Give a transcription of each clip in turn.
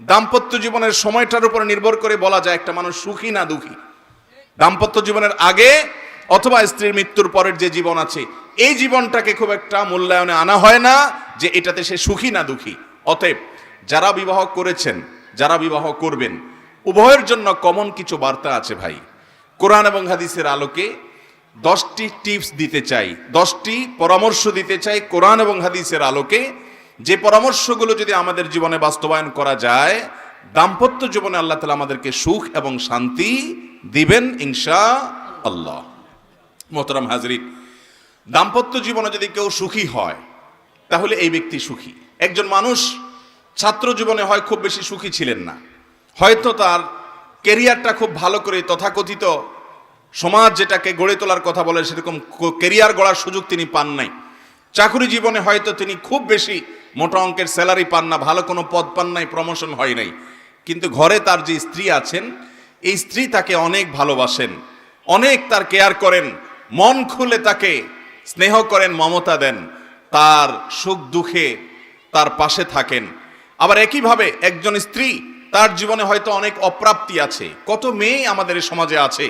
দাম্পত্য জীবনের সময়টার উপর নির্ভর করে বলা যায় একটা মানুষ সুখী না দুঃখী। দাম্পত্য জীবনের আগে অথবা স্ত্রীর মৃত্যুর পরের যে জীবন আছে, এই জীবনটাকে খুব একটা মূল্যায়নে আনা হয় না যে এটাতে সে সুখী না দুঃখী। অতএব যারা বিবাহ করেছেন, যারা বিবাহ করবেন, উভয়ের জন্য কমন কিছু বার্তা আছে ভাই। কোরআন এবং হাদিসের আলোকে দশটি টিপস দিতে চাই, দশটি পরামর্শ দিতে চাই কোরআন এবং হাদিসের আলোকে। যে পরামর্শগুলো যদি আমাদের জীবনে বাস্তবায়ন করা যায়, দাম্পত্য জীবনে আল্লাহ তালা আমাদেরকে সুখ এবং শান্তি দিবেন ইনশা আল্লাহ মোহতরম হাজরিন, দাম্পত্য জীবনে যদি কেউ সুখী হয়, তাহলে এই ব্যক্তি সুখী। একজন মানুষ ছাত্র জীবনে হয় খুব বেশি সুখী ছিলেন না। হয়তো তার কেরিয়ারটা খুব ভালো করে তথাকথিত সমাজ যেটাকে গড়ে তোলার কথা বলে, সেরকম কেরিয়ার গড়ার সুযোগ তিনি পান নাই। চাকুরি জীবনে হয়তো তিনি খুব বেশি মোটা অঙ্কের স্যালারি পান না, ভালো কোনো পদ পান নাই প্রমোশন হয় নাই। কিন্তু ঘরে তার যে স্ত্রী আছেন, এই স্ত্রী তাকে অনেক ভালোবাসেন, অনেক তার কেয়ার করেন, মন খুলে তাকে স্নেহ করেন, মমতা দেন, তার সুখ দুঃখে তার পাশে থাকেন। আবার একইভাবে একজন স্ত্রী, তার জীবনে হয়তো অনেক অপ্রাপ্তি আছে। কত মেয়ে আমাদের সমাজে আছে,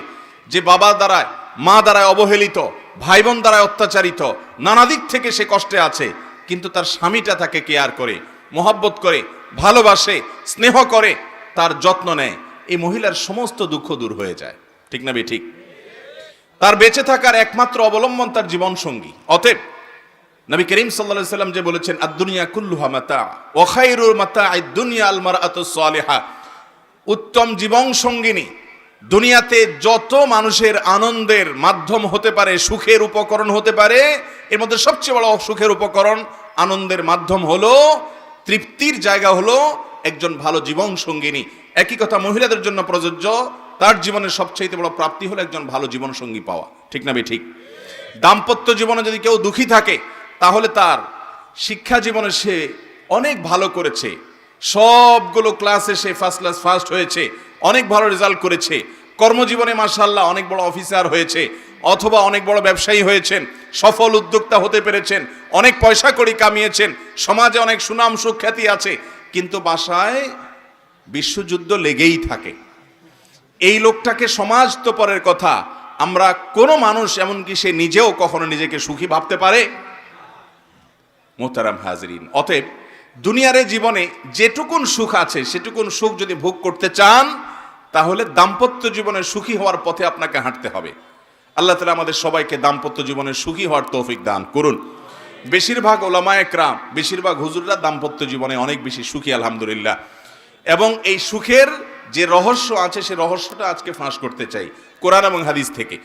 যে বাবা দ্বারায় মা দ্বারায় অবহেলিত, ভাই বোন দ্বারায় অত্যাচারিত, নানা দিক থেকে সে কষ্টে আছে। কিন্তু তার স্বামীটা তাকে কেয়ার করে, মোহাব্বত করে, ভালোবাসে, স্নেহ করে, তার যত্ন নেয়। এই মহিলার সমস্ত দুঃখ দূর হয়ে যায়। ঠিক না ঠিক? তার বেঁচে থাকার একমাত্র অবলম্বন তার জীবন সঙ্গী অতএব নবী করিম সাল্লাল্লাহু সাল্লাম যে বলেছেন, আদ-দুনিয়া কুল্লুহা মাতা, ওয়া খায়রুল মাতা আদ-দুনিয়া আল মারআতু সালিহা উত্তম জীবন সঙ্গিনী দুনিয়াতে যত মানুষের আনন্দের মাধ্যম হতে পারে, সুখের উপকরণ হতে পারে, এর মধ্যে সবচেয়ে বড় সুখের উপকরণ আনন্দের মাধ্যম হলো, তৃপ্তির জায়গা হলো একজন ভালো জীবন সঙ্গিনী। একই কথা মহিলাদের জন্য প্রযোজ্য, তার জীবনের সবচেয়ে বড় প্রাপ্তি হলো একজন ভালো জীবন সঙ্গী পাওয়া। ঠিক না ঠিক দাম্পত্য জীবনে যদি কেউ দুঃখী থাকে, তাহলে তার শিক্ষা জীবনে সে অনেক ভালো করেছে। সবগুলো ক্লাসে সে ফার্স্ট ক্লাস ফার্স্ট হয়েছে। অনেক ভালো রেজাল্ট করেছে। কর্মজীবনে মার্শাল্লাহ অনেক বড় অফিসার হয়েছে, অথবা অনেক বড় ব্যবসায়ী হয়েছেন, সফল উদ্যোক্তা হতে পেরেছেন, অনেক পয়সা কড়ি কামিয়েছেন, সমাজে অনেক সুনাম সুখ্যাতি আছে, কিন্তু বাসায় বিশ্বযুদ্ধ লেগেই থাকে। এই লোকটাকে সমাজ তো পরের কথা, আমরা কোনো মানুষ এমনকি সে নিজেও কখনো নিজেকে সুখী ভাবতে পারে? মোতারাম হাজরিন, অতএব দুনিয়ারে জীবনে যেটুকুন সুখ আছে, সেটুকুন সুখ যদি ভোগ করতে চান তাহলে দাম্পত্য জীবনের সুখী হওয়ার পথে আপনাকে হাঁটতে হবে। আল্লাহ তালা আমাদের সবাইকে দাম্পত্য জীবনের সুখী হওয়ার তৌফিক দান করুন। বেশিরভাগ ওলামায় ক্রাম, বেশিরভাগ হুজুররা দাম্পত্য জীবনে অনেক বেশি সুখী, আলহামদুলিল্লাহ। এবং এই সুখের যে রহস্য আছে, সে রহস্যটা আজকে ফাঁস করতে চাই, কোরআন এবং হাদিস থেকে।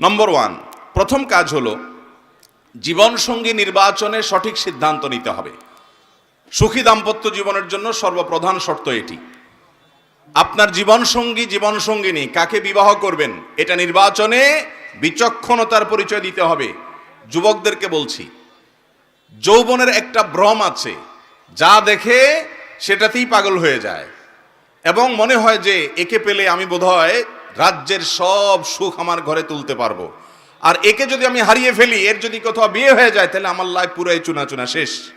নম্বর ওয়ান প্রথম কাজ হলো, জীবনসঙ্গী নির্বাচনে সঠিক সিদ্ধান্ত নিতে হবে। সুখী দাম্পত্য জীবনের জন্য সর্বপ্রধান শর্ত এটি। আপনার জীবনসঙ্গী জীবনসঙ্গিনী কাকে বিবাহ করবেন, এটা নির্বাচনে বিচক্ষণতার পরিচয় দিতে হবে। যুবকদেরকে বলছি, যৌবনের একটা ভ্রম আছে, যা দেখে সেটাতেই পাগল হয়ে যায়। এবং মনে হয় যে একে পেলে আমি বোধহয় রাজ্যের সব সুখ আমার ঘরে তুলতে পারব। আর একে যদি আমি হারিয়ে ফেলি, এর যদি কোথাও বিয়ে হয়ে যায়, তাহলে আমার লাইফ পুরাই চুনা চুনা শেষ।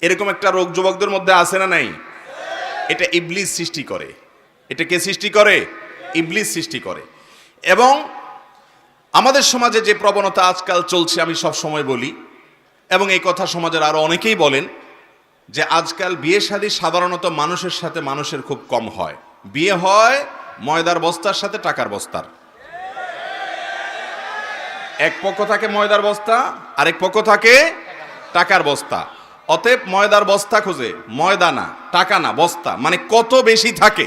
এরকম একটা রোগ যুবকদের মধ্যে আছে না নাই? এটা ইবলিস সৃষ্টি করে। এটা কে সৃষ্টি করে? ইবলিস সৃষ্টি করে। এবং আমাদের সমাজে যে প্রবণতা আজকাল চলছে, আমি সব সময় বলি, এবং এই কথা সমাজের আরও অনেকেই বলেন, যে আজকাল বিয়ে শাদী সাধারণত মানুষের সাথে মানুষের খুব কম হয়। বিয়ে হয় ময়দার বস্তার সাথে টাকার বস্তার। এক পক্ষ থাকে ময়দার বস্তা, আরেক পক্ষ থাকে টাকার বস্তা। অতএব ময়দার বস্তা খোঁজে। ময়দা না, টাকা না, বস্তা। মানে কত বেশি থাকে।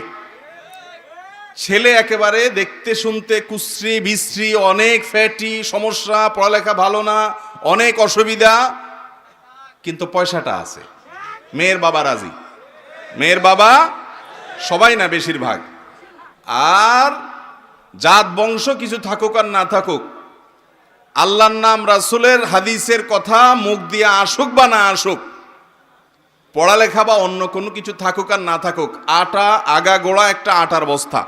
ছেলে একেবারে দেখতে শুনতে কুশ্রী বিশ্রী, অনেক ফ্যাটি, সমস্যা, পড়ালেখা ভালো না, অনেক অসুবিধা। কিন্তু পয়সাটা আছে। মেয়ের বাবা রাজি। মেয়ের বাবা সবাই না বেশিরভাগ। আর জাত, বংশ কিছু থাকুক আর না থাকুক, আল্লাহর নাম রাসুলের হাদিসের কথা মুখ দিয়ে আসুক বা না আসুক পড়ালেখা বা অন্য কোনো কিছু থাকুক আর না থাকুক, আটা, আগা, গোড়া একটা আটার বস্তা।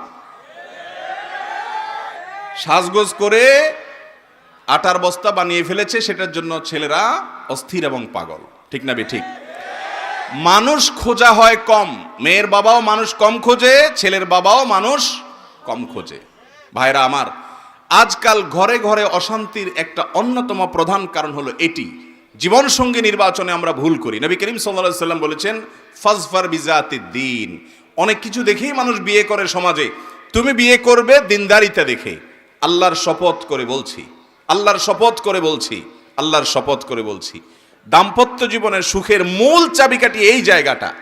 সাজগোজ করে আটার বস্তা বানিয়ে ফেলেছে, সেটার জন্য ছেলেরা অস্থির এবং পাগল। ঠিক না ঠিক? মানুষ খোঁজা হয় কম। মেয়ের বাবাও মানুষ কম খোঁজে, ছেলের বাবাও মানুষ কম খোঁজে। ভাইরা আমার, আজকাল ঘরে ঘরে অশান্তির একটা অন্যতম প্রধান কারণ হলো এটি। জীবনসঙ্গী নির্বাচনে আমরা ভুল করি। নবী করিম সাল্লাল্লাহু সাল্লাম বলেছেন, ফাজফার বিজাতি দিন অনেক কিছু দেখেই মানুষ বিয়ে করে সমাজে। তুমি বিয়ে করবে দিনদারিতা দেখে। আল্লাহর শপথ করে বলছি। আল্লাহর শপথ করে বলছি। আল্লাহর শপথ করে বলছি। দাম্পত্য জীবনের সুখের মূল চাবিকাঠি এই জায়গাটা।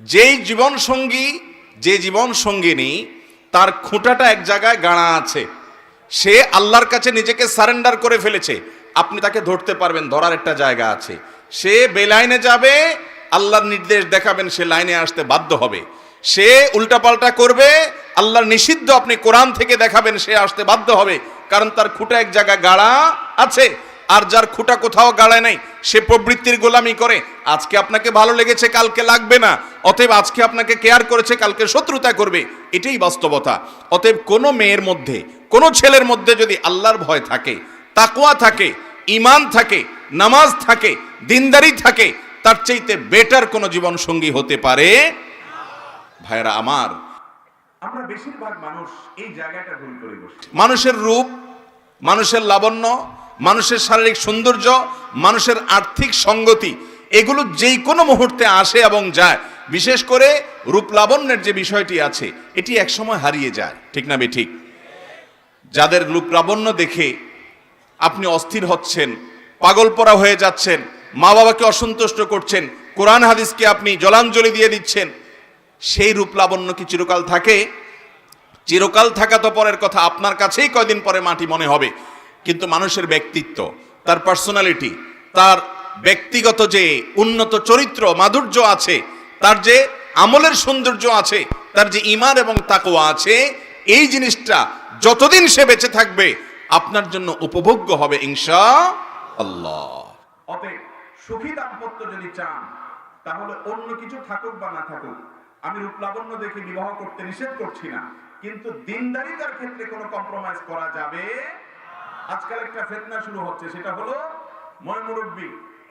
যেই জীবন সঙ্গী যে জীবন সঙ্গিনী তার খুঁটাটা এক জায়গায় গাড়া আছে। সে আল্লাহর কাছে নিজেকে সারেন্ডার করে ফেলেছে। আপনি তাকে ধরতে পারবেন, ধরার একটা জায়গা আছে। সে বেলাইনে যাবে, আল্লাহর নির্দেশ দেখাবেন, সে লাইনে আসতে বাধ্য হবে। সে উল্টাপাল্টা করবে, আল্লাহর নিষিদ্ধ আপনি কোরআন থেকে দেখাবেন, সে আসতে বাধ্য হবে। কারণ তার খুঁটা এক জায়গায় গাড়া আছে, আর যার খুঁটা কোথাও গাড়ায় নাই, সে প্রবৃত্তির গোলামি করে। আজকে আপনাকে ভালো লেগেছে, কালকে লাগবে না। অতএব আজকে আপনাকে কেয়ার করেছে, কালকে শত্রুতা করবে। এটাই বাস্তবতা। অতএব কোনো মেয়ের মধ্যে, কোনো ছেলের মধ্যে যদি আল্লাহর ভয় থাকে তাকুয়া থাকে ইমান থাকে নামাজ থাকে দিনদারি থাকে তার চাইতে বেটার কোনো জীবন সঙ্গী হতে পারে? ভাইরা আমার আমরা বেশিরভাগ মানুষ এই জায়গাটা ভুল করে বসছি। মানুষের রূপ মানুষের লাবণ্য মানুষের শারীরিক সৌন্দর্য মানুষের আর্থিক সঙ্গতি এগুলো যেই কোনো মুহূর্তে আসে এবং যায়। বিশেষ করে রূপ লাবণ্যের যে বিষয়টি আছে এটি একসময় হারিয়ে যায়। ঠিক না বে ঠিক? যাদের রূপ লাবণ্য দেখে আপনি অস্থির হচ্ছেন পাগল পরা হয়ে যাচ্ছেন মা বাবাকে অসন্তুষ্ট করছেন, কোরআন হাদিসকে আপনি জলাঞ্জলি দিয়ে দিচ্ছেন, সেই রূপ লাবণ্য কি চিরকাল থাকে? চিরকাল থাকা তো পরের কথা, আপনার কাছেই কয়দিন পরে মাটি মনে হবে, কিন্তু মানুষের ব্যক্তিত্ব, তার পার্সোনালিটি তার ব্যক্তিগত যে উন্নত চরিত্র, মাধুর্য আছে, তার যে আমলের সৌন্দর্য আছে, তার যে ইমান এবং তাকওয়া আছে, এই জিনিসটা যতদিন সে বেঁচে থাকবে আপনার জন্য উপভোগ্য হবে ইনশা আল্লাহ অতএব সুখী দাম্পত্য যদি চান, তাহলে অন্য কিছু থাকুক বা না থাকুক, আমি রূপলাবণ্য দেখে বিবাহ করতে নিষেধ করছি না, কিন্তু দিনদারিতার ক্ষেত্রে কোনো কম্প্রোমাইজ করা যাবে? আজকাল একটা ফেতনা শুরু হচ্ছে, সেটা হলো ময় মুরব্বী,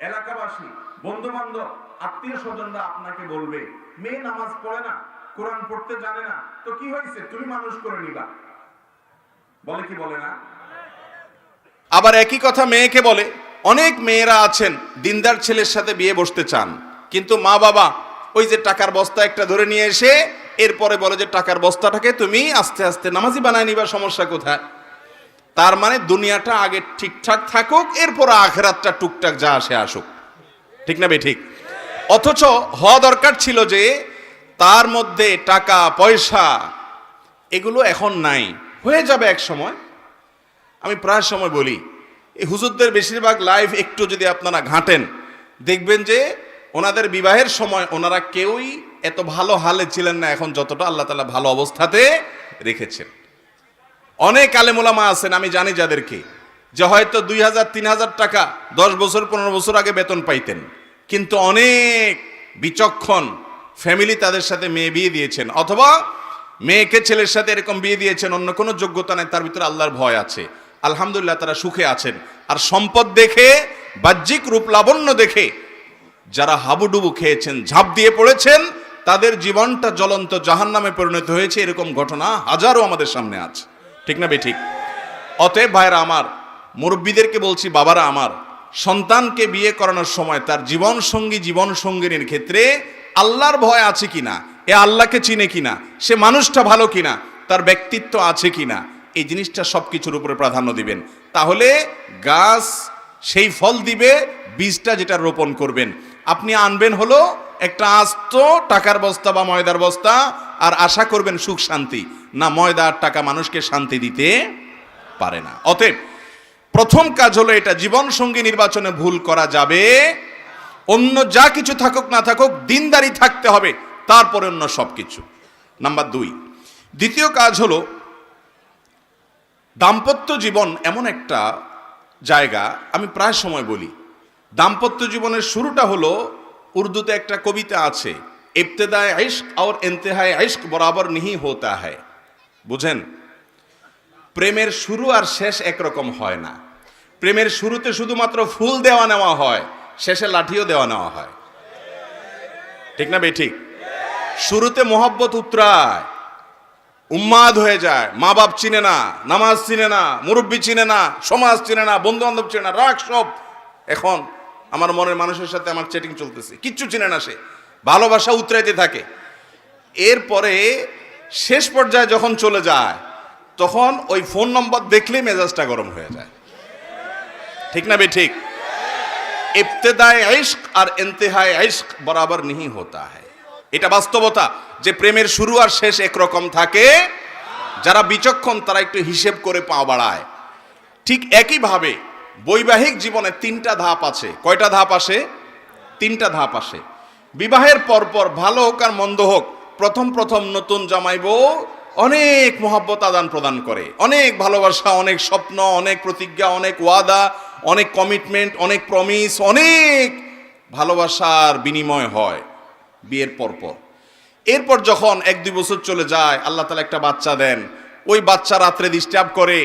এলাকাবাসী বন্ধু বান্ধব আত্মীয় স্বজনরা আপনাকে বলবে, মেয়ে নামাজ পড়ে না, কোরআন পড়তে জানে না, তো কি হয়েছে? তুমি মানুষ করে নিবা। বলে কি বলে না? আবার একই কথা মেয়েকে বলে, অনেক মেয়েরা আছেন, দিনদার ছেলের সাথে বিয়ে বসতে চান, কিন্তু মা বাবা ওই যে টাকার বস্তা একটা ধরে নিয়ে এসে এরপরে বলে যে টাকার বস্তাটাকে তুমি আস্তে আস্তে নামাজি বানায় নিবার সমস্যা কোথায়? তার মানে দুনিয়াটা আগে ঠিকঠাক থাকুক, এরপর আখেরাতটা টুকটাক যা আসে আসুক। ঠিক না বে ঠিক। অথচ হওয়া দরকার ছিল যে তার মধ্যে টাকা, পয়সা, এগুলো এখন নাই। হয়ে যাবে এক সময় আমি প্রায় সময় বলি, এই হুজুরদের বেশিরভাগ লাইভ একটু যদি আপনারা ঘাঁটেন, দেখবেন যে ওনাদের বিবাহের সময় ওনারা কেউই এত ভালো হালে ছিলেন না, এখন যতটা আল্লাহ তালা ভালো অবস্থাতে রেখেছেন। অনেক আলেমোলামা আছেন, আমি জানি যাদেরকে, যে হয়তো দুই হাজার, তিন হাজার টাকা, দশ বছর, পনেরো বছর আগে বেতন পাইতেন। কিন্তু অনেক বিচক্ষণ ফ্যামিলি তাদের সাথে মেয়ে বিয়ে দিয়েছেন, অথবা মেয়েকে ছেলের সাথে এরকম বিয়ে দিয়েছেন, অন্য কোনো যোগ্যতা নেই, তার ভিতরে আল্লাহর ভয় আছে। আলহামদুলিল্লাহ তারা সুখে আছেন। আর সম্পদ দেখে, বাহ্যিক রূপ লাবণ্য দেখে, যারা হাবুডুবু খেয়েছেন, ঝাঁপ দিয়ে পড়েছেন, তাদের জীবনটা জ্বলন্ত জাহান নামে পরিণত হয়েছে, এরকম ঘটনা হাজারো আমাদের সামনে আছে। ঠিক না বে ঠিক। অতএব ভাইরা আমার, মুরব্বীদেরকে বলছি, বাবারা আমার, সন্তানকে বিয়ে করানোর সময় তার জীবন সঙ্গী জীবন সঙ্গিনীর ক্ষেত্রে আল্লাহর ভয় আছে কিনা? এ আল্লাহকে চিনে কিনা? সে মানুষটা ভালো কিনা? তার ব্যক্তিত্ব আছে কিনা? এই জিনিসটা সব কিছুর উপরে প্রাধান্য দিবেন। তাহলে গাছ সেই ফল দিবে, বীজটা যেটা রোপণ করবেন। আপনি আনবেন হলো একটা আস্ত টাকার বস্তা বা ময়দার বস্তা, আর আশা করবেন সুখ শান্তি। না, ময়দা আর টাকা মানুষকে শান্তি দিতে পারে না। অতএব প্রথম কাজ হলো এটা জীবন সঙ্গী নির্বাচনে ভুল করা যাবে। অন্য যা কিছু থাকুক না থাকুক, দিনদারি থাকতে হবে, তারপরে অন্য সব কিছু নাম্বার দুই। দ্বিতীয় কাজ হলো দাম্পত্য জীবন এমন একটা জায়গা, আমি প্রায় সময় বলি। দাম্পত্য জীবনের শুরুটা হলো, উর্দুতে একটা কবিতা আছে, ইবতেদায় ইশক আর ইন্তেহায় ইশক বরাবর নিহি হোতা হয় বুঝেন? প্রেমের শুরু আর শেষ একরকম হয় না। প্রেমের শুরুতে শুধুমাত্র ফুল দেওয়া নেওয়া হয়, শেষে লাঠিও দেওয়া নেওয়া হয়। ঠিক না বে ঠিক? শুরুতে মোহাব্বত উতরায় উম্মাদ হয়ে যায় মা বাপ চিনে না নামাজ চিনে না মুরব্বী চিনে না সমাজ চিনে না বন্ধু বান্ধব চিনে না রাগ সব এখন আমার মনের মানুষের সাথে আমার চেটিং চলতেছে কিচ্ছু চিনে না সে ভালোবাসা উতরাইতে থাকে এরপরে শেষ পর্যায়ে যখন চলে যায় তখন ওই ফোন নম্বর দেখলেই মেজাজটা গরম হয়ে যায় ঠিক না বে ঠিক ইবতেদায় ইশক আর ইন্তেহায় ইশক বরাবর नहीं होता है এটা বাস্তবতা যে প্রেমের শুরু আর শেষ একরকম থাকে। যারা বিচক্ষণ, তারা একটু হিসেব করে পা বাড়ায়। ঠিক একইভাবে বৈবাহিক জীবনে তিনটা ধাপ আছে। কয়টা ধাপ আসে? তিনটা ধাপ আসে। বিবাহের পরপর ভালো হোক আর মন্দ হোক, প্রথম প্রথম নতুন জামাই বউ অনেক মহাব্বত আদান প্রদান করে। অনেক ভালোবাসা, অনেক স্বপ্ন, অনেক প্রতিজ্ঞা, অনেক ওয়াদা, অনেক কমিটমেন্ট অনেক প্রমিস অনেক ভালোবাসার বিনিময় হয়। বিয়ের পরপর এরপর যখন এক দুই বছর চলে যায়, আল্লাহ তালা একটা বাচ্চা দেন। ওই বাচ্চা রাত্রে ডিস্টার্ব করে,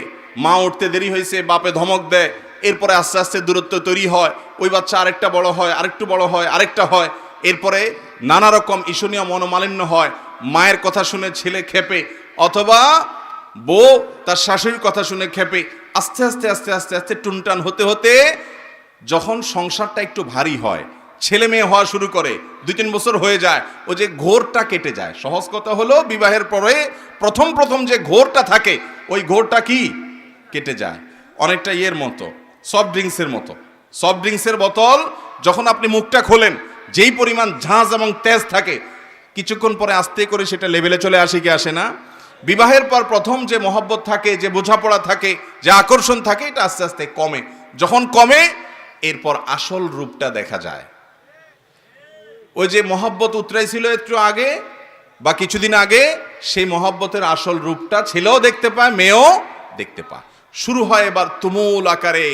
মা উঠতে দেরি হয়েছে, বাপে ধমক দেয়, এরপরে আস্তে আস্তে দূরত্ব তৈরি হয়, ওই বাচ্চা আরেকটা বড় হয়, আরেকটু বড় হয়, আরেকটা হয়। এরপরে নানা রকম ঈশনীয় মনোমালিন্য হয়, মায়ের কথা শুনে ছেলে খেপে অথবা বউ তার শাশুড়ির কথা শুনে খেপে আস্তে আস্তে আস্তে আস্তে আস্তে টুনটান হতে হতে যখন সংসারটা একটু ভারী হয় ছেলে মেয়ে হওয়া শুরু করে, দুই তিন বছর হয়ে যায়, ও যে ঘোরটা কেটে যায়। সহজ কথা হলো, বিবাহের পরে প্রথম প্রথম যে ঘোরটা থাকে, ওই ঘোরটা কি? কেটে যায়। অনেকটা ইয়ের মতো সফট ড্রিঙ্কসের মতো। সফট ড্রিঙ্কসের বোতল, যখন আপনি মুখটা খোলেন, যেই পরিমাণ ঝাঁজ এবং তেজ থাকে, কিছুক্ষণ পরে আস্তে করে সেটা লেভেলে চলে আসে কি আসে না? বিবাহের পর প্রথম যে মহব্বত থাকে, যে বোঝাপড়া থাকে, যে আকর্ষণ থাকে, এটা আস্তে আস্তে কমে। যখন কমে, এরপর আসল রূপটা দেখা যায়। ওই যে মহব্বত উতরাইছিল একটু আগে বা কিছুদিন আগে, সেই মহব্বতের আসল রূপটা ছেলেও দেখতে পায়, মেয়েও দেখতে পায়। শুরু হয় এবার তুমুল আকারে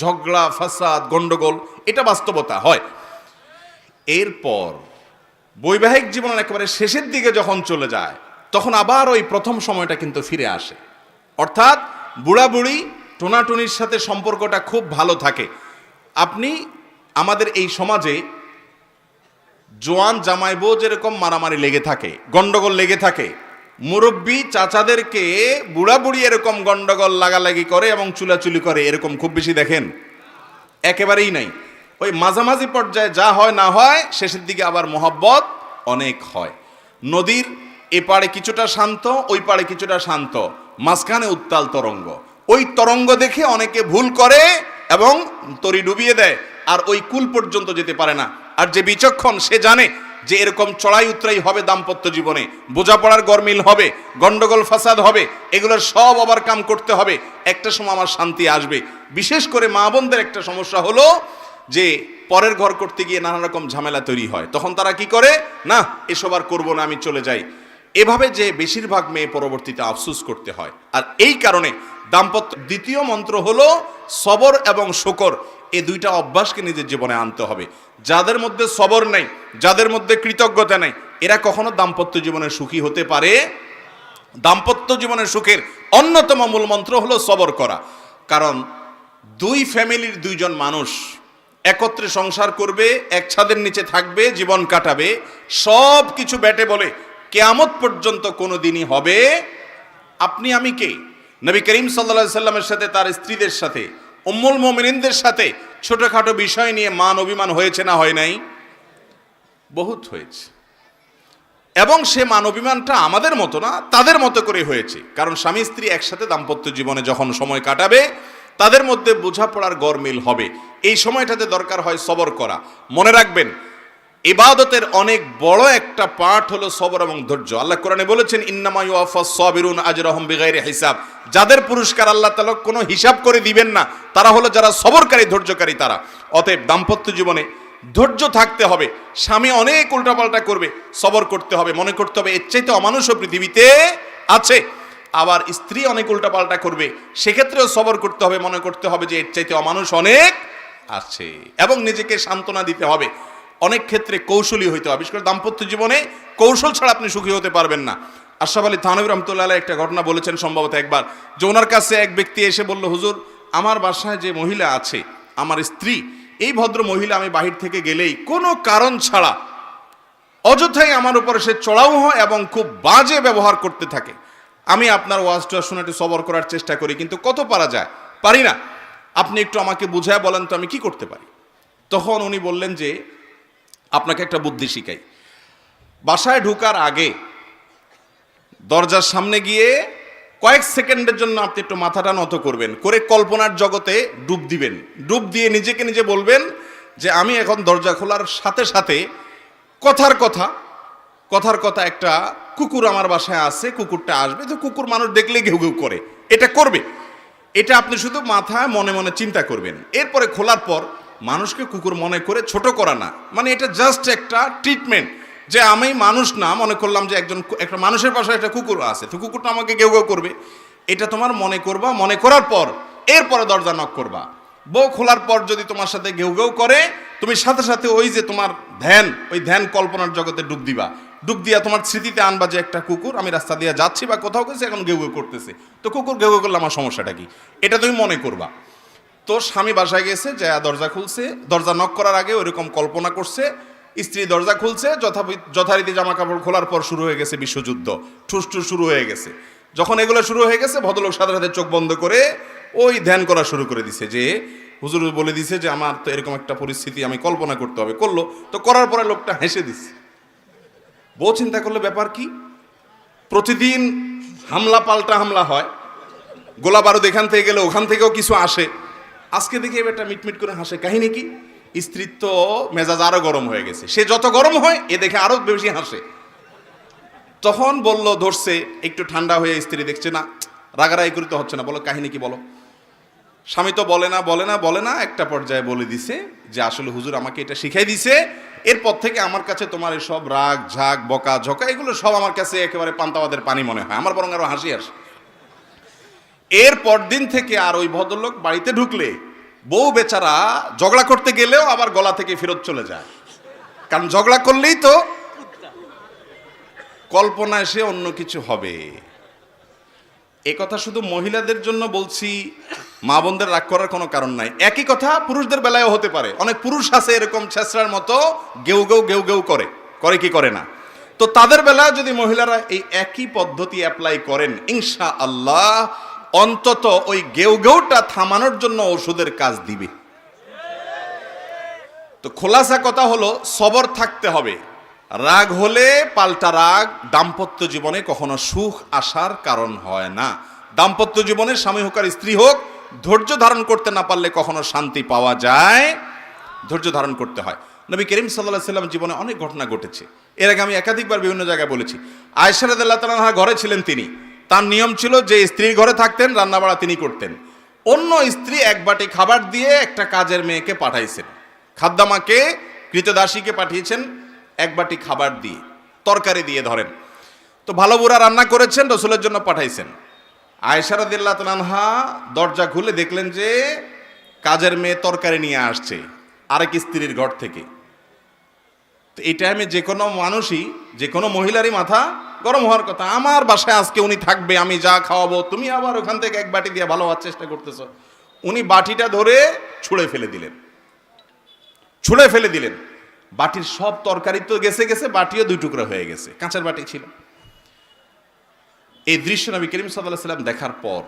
ঝগড়া, ফাসাদ, গন্ডগোল, এটা বাস্তবতা হয়। এরপর বৈবাহিক জীবনের একেবারে শেষের দিকে যখন চলে যায়, তখন আবার ওই প্রথম সময়টা কিন্তু ফিরে আসে। অর্থাৎ বুড়া বুড়ি টোনাটুনির সাথে সম্পর্কটা খুব ভালো থাকে। আপনি আমাদের এই সমাজে জোয়ান জামাই বউ যেরকম মারামারি লেগে থাকে, গন্ডগোল লেগে থাকে, মুরব্বী চাচাদেরকে বুড়া বুড়ি এরকম গন্ডগোল লাগালাগি করে এবং চুলাচুলি করে, এরকম খুব বেশি দেখেন? একেবারেই নাই। ওই মাঝামাঝি পর্যায়ে যা হয় না হয়, শেষের দিকে আবার মোহব্বত অনেক হয়। নদীর এ পাড়ে কিছুটা শান্ত, ওই পাড়ে কিছুটা শান্ত, মাঝখানে উত্তাল তরঙ্গ। ওই তরঙ্গ দেখে অনেকে ভুল করে এবং তরি ডুবিয়ে দেয়, আর ওই কুল পর্যন্ত যেতে পারে না। আর যে বিচক্ষণ, সে জানে যে এরকম চড়াই উতরাই হবে দাম্পত্য জীবনে। বোঝাপড়ার গরমিল হবে, গন্ডগোল ফাসাদ হবে, এগুলোর সব আবার কাম করতে হবে। একটা সময় আমার শান্তি আসবে। বিশেষ করে মা বোনদের একটা সমস্যা হলো যে পরের ঘর করতে গিয়ে নানা রকম ঝামেলা তৈরি হয়। তখন তারা কি করে? না, এসব আর করব না, আমি চলে যাই। এভাবে যে বেশিরভাগ মেয়ে পরবর্তীতে আফসুস করতে হয়। আর এই কারণে দাম্পত্য দ্বিতীয় মন্ত্র হলো, সবর এবং শকর এই দুইটা অভ্যাসকে নিজের জীবনে আনতে হবে। যাদের মধ্যে সবর নেই, যাদের মধ্যে কৃতজ্ঞতা নেই, এরা কখনো দাম্পত্য জীবনে সুখী হতে পারে? দাম্পত্য জীবনের সুখের অন্যতম মূল মন্ত্র হলো সবর করা। কারণ দুই ফ্যামিলির দুইজন মানুষ একত্রে সংসার করবে, এক ছাদের নিচে থাকবে, জীবন কাটাবে সব কিছু ব্যাটে বলে কেয়ামত পর্যন্ত কোনো দিনই হবে। আপনি আমি কে? নবী করিম সাল্লা সাল্লামের সাথে, তার স্ত্রীদের সাথে উম্মুল মোমিনদের সাথে ছোটখাটো বিষয় নিয়ে মান অভিমান হয়েছে না হয় নাই? বহুত হয়েছে। এবং সে মান অভিমানটা আমাদের মতো না, তাদের মতো করে হয়েছে। কারণ স্বামী স্ত্রী একসাথে দাম্পত্য জীবনে যখন সময় কাটাবে, তাদের মধ্যে বোঝাপড়ার গরমিল হবে। এই সময়টাতে দরকার হয় সবর করা। মনে রাখবেন ইবাদতের অনেক বড় একটা পাঠ হলো সবর এবং ধৈর্য। আল্লাহ কোরআনে বলেছেন ইন্নামায়ু আফাস সাবিরুন আজরাহুম বিগাইরি হিসাব। যাদের পুরস্কার আল্লাহ তাআলা কোনো হিসাব করে দিবেন না, তারা হলো যারা সবরকারী, ধৈর্যকারী তারা। অতএব দাম্পত্য জীবনে ধৈর্য থাকতে হবে। স্বামী অনেক উল্টাপাল্টা করবে, সবর করতে হবে, মনে করতে হবে, এর চাইতে অমানুষও পৃথিবীতে আছে। আবার স্ত্রী অনেক উল্টাপাল্টা করবে, সেক্ষেত্রেও সবর করতে হবে, মনে করতে হবে যে এর চাইতে অমানুষ অনেক আছে। এবং নিজেকে সান্ত্বনা দিতে হবে। অনেক ক্ষেত্রে কৌশলী হইতে হবে। বিশেষ করে দাম্পত্য জীবনে কৌশল ছাড়া আপনি সুখী হতে পারবেন না। আশরাফ আলী থানবী রহমতুল্লাহ একটা ঘটনা বলেছেন সম্ভবত একবার, যে ওনার কাছে এক ব্যক্তি এসে বলল, হুজুর, আমার বাসায় যে মহিলা আছে, আমার স্ত্রী, এই ভদ্র মহিলা আমি বাহির থেকে গেলেই কোনো কারণ ছাড়া অযথাই আমার উপরে সে চড়াও হয় এবং খুব বাজে ব্যবহার করতে থাকে। আমি আপনার ওয়াজটা শুনে সবর করার চেষ্টা করি, কিন্তু কত পারা যায়? পারি না। আপনি একটু আমাকে বুঝায় বলেন তো আমি কি করতে পারি? তখন উনি বললেন যে আপনাকে একটা বুদ্ধি শিখাই। বাসায় ঢুকার আগে দরজার সামনে গিয়ে কয়েক সেকেন্ডের জন্য আপনি একটু মাথাটা নত করবেন, করে কল্পনার জগতে ডুব দিবেন। ডুব দিয়ে নিজেকে নিজে বলবেন যে, আমি এখন দরজা খোলার সাথে সাথে কথার কথা কথার কথা একটা কুকুর আমার বাসায় আছে, কুকুরটা আসবে, তো কুকুর মানুষ দেখলে ঘেউ ঘেউ করে। এটা করবে। এটা আপনি শুধু মাথায় মনে মনে চিন্তা করবেন। এরপরে খোলার পর মানুষকে কুকুর মনে করে ছোট করা না। মানে এটা জাস্ট একটা ট্রিটমেন্ট যে আমি মানুষ না, মনে করলাম যে একজন একটা মানুষের পাশে একটা কুকুর আছে, তো কুকুরটা আমাকে কেউ কেউ করবে। এটা তোমার মনে করবা, মনে করার পর, এরপরে দরজা নক করবা। বউ খোলার পর যদি তোমার সাথে ঘেউ ঘেউ করে, তুমি সাথে সাথে ওই যে তোমার ধ্যান, ওই ধ্যান কল্পনার জগতে ডুব দিবা। ডুব দিয়া তোমার স্মৃতিতে আনবা যে একটা কুকুর, আমি রাস্তা দিয়ে যাচ্ছি বা কোথাও গেছি, এখন ঘেউ ঘেউ করতেছে। তো কুকুর ঘেউ করলে আমার সমস্যাটা কি? এটা তুমি মনে করবা। তো স্বামী বাসায় গেছে যা দরজা খুলছে। দরজা নক করার আগে ওইরকম কল্পনা করছে, স্ত্রী দরজা খুলছে যথারীতি জামা কাপড় খোলার পর শুরু হয়ে গেছে বিশ্বযুদ্ধ। ঠুস ঠুস শুরু হয়ে গেছে। যখন এগুলো শুরু হয়ে গেছে, ভদ্রলোক সাথে সাথে চোখ বন্ধ করে ওই ধ্যান করা শুরু করে দিছে যে, হুজুর বলে দিছে যে, আমার তো এরকম একটা পরিস্থিতি আমি কল্পনা করতে হবে। করল। তো করার পরে লোকটা হেসে দিছে। বউ চিন্তা করলে, ব্যাপার কি? প্রতিদিন হামলা পাল্টা হামলা হয়। গোলা বারুদ এখান থেকে গেলে ওখান থেকেও কিছু আসে। আজকে দেখি এবার একটা মিটমিট করে হাসে। কাহিনী কি? স্ত্রীর তো মেজাজ আরও গরম হয়ে গেছে। সে যত গরম হয়, এ দেখে আরও বেশি হাসে। তখন বলল, ধরছে, একটু ঠান্ডা হয়ে স্ত্রী দেখছে না। রাগারাগি তো হচ্ছে না। বলো, কাহিনী কি বলো? স্বামী তো বলে না বলে না বলে না, একটা পর্যায়ে বলে দিছে যে, আসলে হুজুর আমাকে এটা শিখাই দিছে। এরপর থেকে আমার কাছে তোমার সব রাগ, ঝাঁক, বকা, ঝকা, এগুলো সব আমার কাছে একেবারে পান্তাবাদের পানি মনে হয়। আমার বরং আরও হাসি আসে। এর পরদিন থেকে আর ওই ভদ্রলোক বাড়িতে ঢুকলে বউ বেচারা ঝগড়া করতে গেলেও আবার গলা থেকে ফেরত চলে যায়। কারণ ঝগড়া করলেই তো কল্পনায় সে অন্য কিছু হবে। এ কথা শুধু মহিলাদের জন্য বলছি, মা বোনদের রাগ করার কোনো কারণ নাই। একই কথা পুরুষদের বেলায়ও হতে পারে। অনেক পুরুষ আছে এরকম ছেসরার মতো গেউ গেউ গেউ গেউ করে। করে কি করে না? তো তাদের বেলায় যদি মহিলারা এই একই পদ্ধতি অ্যাপ্লাই করেন ইনশা আল্লাহ অন্তত ওই গেউ গেউটা থামানোর জন্য ওষুধের কাজ দিবে। তো খোলাসা কথা হলো, সবর থাকতে হবে। রাগ হলে পাল্টা রাগ, দাম্পত্য জীবনে কখনো সুখ আসার কারণ হয় না। দাম্পত্য জীবনে স্বামী হোক আর স্ত্রী হোক, ধৈর্য ধারণ করতে না পারলে কখনো শান্তি পাওয়া যায়। ধৈর্য ধারণ করতে হয়। নবী করিম সাল্লাহ সাল্লাম জীবনে অনেক ঘটনা ঘটেছে। এর আগে আমি একাধিকবার বিভিন্ন জায়গায় বলেছি। আয়সারাদ আল্লাহ তালা ঘরে ছিলেন তিনি। তার নিয়ম ছিল যে স্ত্রীর ঘরে থাকতেন, রান্নাবাড়া তিনি করতেন। অন্য স্ত্রী এক বাটি খাবার দিয়ে একটা কাজের মেয়েকে পাঠাইছেন। খাদ্দামাকে কৃতদাসীকে পাঠিয়েছেন এক বাটি খাবার দিয়ে, তরকারি দিয়ে ধরেন। তো ভালো বুড়া রান্না করেছেন, রসুলের জন্য পাঠাইছেন। আয়সারাদিল্লা তানহা দরজা খুলে দেখলেন যে কাজের মেয়ে তরকারি নিয়ে আসছে আরেক স্ত্রীর ঘর থেকে। তো এই টাইমে যে কোনো মানুষই, যে কোনো মহিলারই মাথা গরম হওয়ার কথা। আমার বাসায় আজকে উনি থাকবে, আমি যা খাওয়াবো, তুমি আবার ওখান থেকে এক বাটি দিয়ে ভালো হওয়ার চেষ্টা করতেছো। উনি বাটিটা ধরে ছুঁড়ে ফেলে দিলেন। ছুঁড়ে ফেলে দিলেন। বাটির সব তরকারি তো গেছে গেছে, বাটিও দুই টুকরো হয়ে গেছে। কাঁচার বাটি ছিল। এই দৃশ্য নবী করিম সাল্লাহ সাল্লাম দেখার পর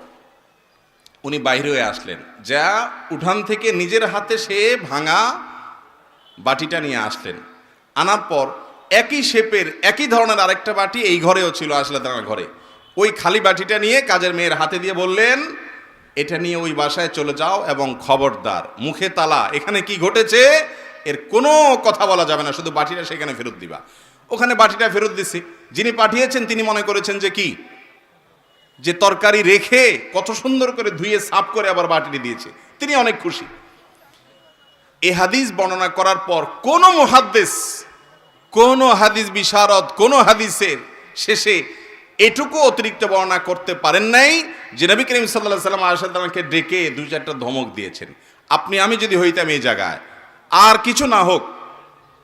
উনি বাইরে হয়ে আসলেন। যা উঠান থেকে নিজের হাতে সে ভাঙা বাটিটা নিয়ে আসলেন। আনার পর একই শেপের, একই ধরনের আরেকটা বাটি এই ঘরেও ছিল আসলে তার ঘরে। ওই খালি বাটিটা নিয়ে কাজের মেয়ের হাতে দিয়ে বললেন, এটা নিয়ে ওই বাসায় চলে যাও এবং খবরদার, মুখে তালা, এখানে কি ঘটেছে? এর কোনো কথা বলা যাবে না, শুধু বাটিটা সেখানে ফেরত দিবা। ওখানে বাটিটা ফেরত দিছি। যিনি পাঠিয়েছেন, তিনি মনে করেছেন যে কি? যে তরকারি রেখে কত সুন্দর করে ধুয়ে সাফ করে আবার বাটিটি দিয়েছে। তিনি অনেক খুশি। এ হাদিস বর্ণনা করার পর কোনো মুহাদ্দিস কোন হাদিস বিশারদ, কোন হাদিসের শেষে এটুকু অতিরিক্ত বর্ণনা করতে পারেন নাই যে নবী করিম সাল্লাহ সাল্লাম আসাদামকে ডেকে দুই চারটা ধমক দিয়েছেন। আপনি, আমি যদি হইতাম এই জায়গায়। আর কিছু না হোক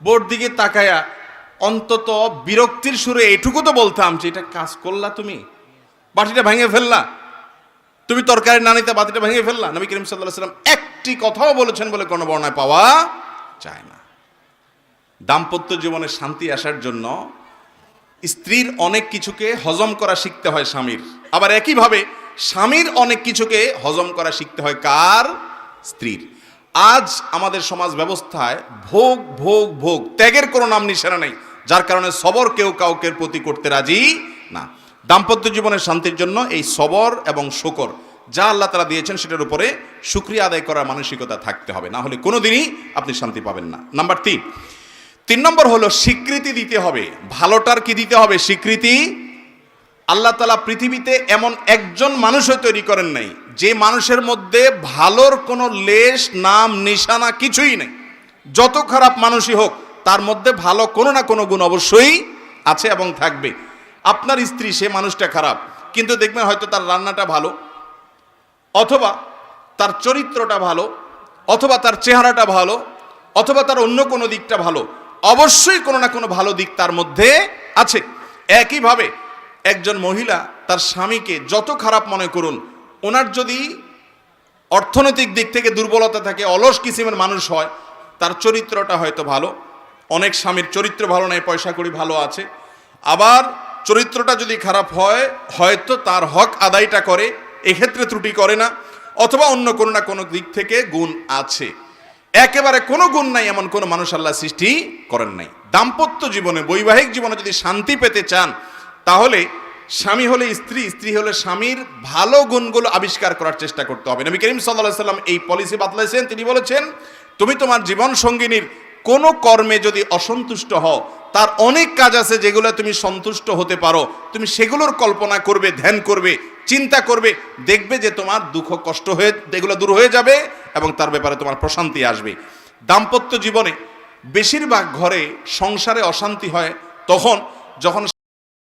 বোর্ড দিকে তাকায়া অন্তত বিরক্তির সুরে এটুকু তো বলতাম যে, এটা কাজ করলা তুমি? বাটিটা ভেঙে ফেললা? তুমি তরকারি না নিতে বাতিটা ভেঙে ফেললা? নবী করিম সাল্লাহ সাল্লাম একটি কথাও বলেছেন বলে কোনো বর্ণায় পাওয়া যায় না। দাম্পত্য জীবনে শান্তি আসার জন্য স্ত্রীর অনেক কিছুকে হজম করা শিখতে হয় স্বামীর। আবার একইভাবে স্বামীর অনেক কিছুকে হজম করা শিখতে হয় কার? স্ত্রীর। আজ আমাদের সমাজ ব্যবস্থায় ভোগ ভোগ ভোগ, ত্যাগের কোনো নাম নিশানা নেই, যার কারণে সবর কেউ কাউকে প্রতি করতে রাজি না। দাম্পত্য জীবনের শান্তির জন্য এই সবর এবং শকর যা আল্লাহ তারা দিয়েছেন সেটার উপরে সুক্রিয়া আদায় করার মানসিকতা থাকতে হবে। না হলে কোনোদিনই আপনি শান্তি পাবেন না। নাম্বার তিন তিন নম্বর হলো স্বীকৃতি দিতে হবে। ভালোটার কি দিতে হবে? স্বীকৃতি? আল্লাহ তালা পৃথিবীতে এমন একজন মানুষও তৈরি করেন নাই, যে মানুষের মধ্যে ভালোর কোনো লেশ, নাম, নিশানা কিছুই নেই। যত খারাপ মানুষই হোক, তার মধ্যে ভালো কোনো না কোনো গুণ অবশ্যই আছে এবং থাকবে। আপনার স্ত্রী, সে মানুষটা খারাপ, কিন্তু দেখবেন হয়তো তার রান্নাটা ভালো, অথবা তার চরিত্রটা ভালো, অথবা তার চেহারাটা ভালো, অথবা তার অন্য কোনো দিকটা ভালো। অবশ্যই কোনো না কোনো ভালো দিক তার মধ্যে আছে। একইভাবে একজন মহিলা তার স্বামীকে যত খারাপ মনে করুন, ওনার যদি অর্থনৈতিক দিক থেকে দুর্বলতা থাকে, অলস কিসিমের মানুষ হয়, তার চরিত্রটা হয়তো ভালো। অনেক স্বামীর চরিত্র ভালো নেই, পয়সা করি ভালো আছে। আবার চরিত্রটা যদি খারাপ হয়, হয়তো তার হক আদায়টা করে, এক্ষেত্রে ত্রুটি করে না, অথবা অন্য কোনো না কোনো দিক থেকে গুণ আছে। একেবারে কোনো গুণ নাই এমন কোনো মানুষ আল্লাহ সৃষ্টি করেন নাই। দাম্পত্য জীবনে, বৈবাহিক জীবনে যদি শান্তি পেতে চান, তাহলে স্বামী হলে স্ত্রী স্ত্রী হলে স্বামীর ভালো গুণগুলো আবিষ্কার করার চেষ্টা করতে হবে। নবী করিম সাল্লাহ সাল্লাম এই পলিসি বাতলাইছেন, তিনি বলেছেন, তুমি তোমার জীবন সঙ্গিনীর কোনো কর্মে যদি অসন্তুষ্ট হও, তার অনেক কাজ আছে যেগুলো তুমি সন্তুষ্ট হতে পারো। তুমি সেগুলোর কল্পনা করবে, ধ্যান করবে, চিন্তা করবে, দেখবে যে তোমার দুঃখ কষ্ট হয়ে এগুলো দূর হয়ে যাবে এবং তার ব্যাপারে তোমার প্রশান্তি আসবে। দাম্পত্য জীবনে বেশিরভাগ ঘরে সংসারে অশান্তি হয়, তখন যখন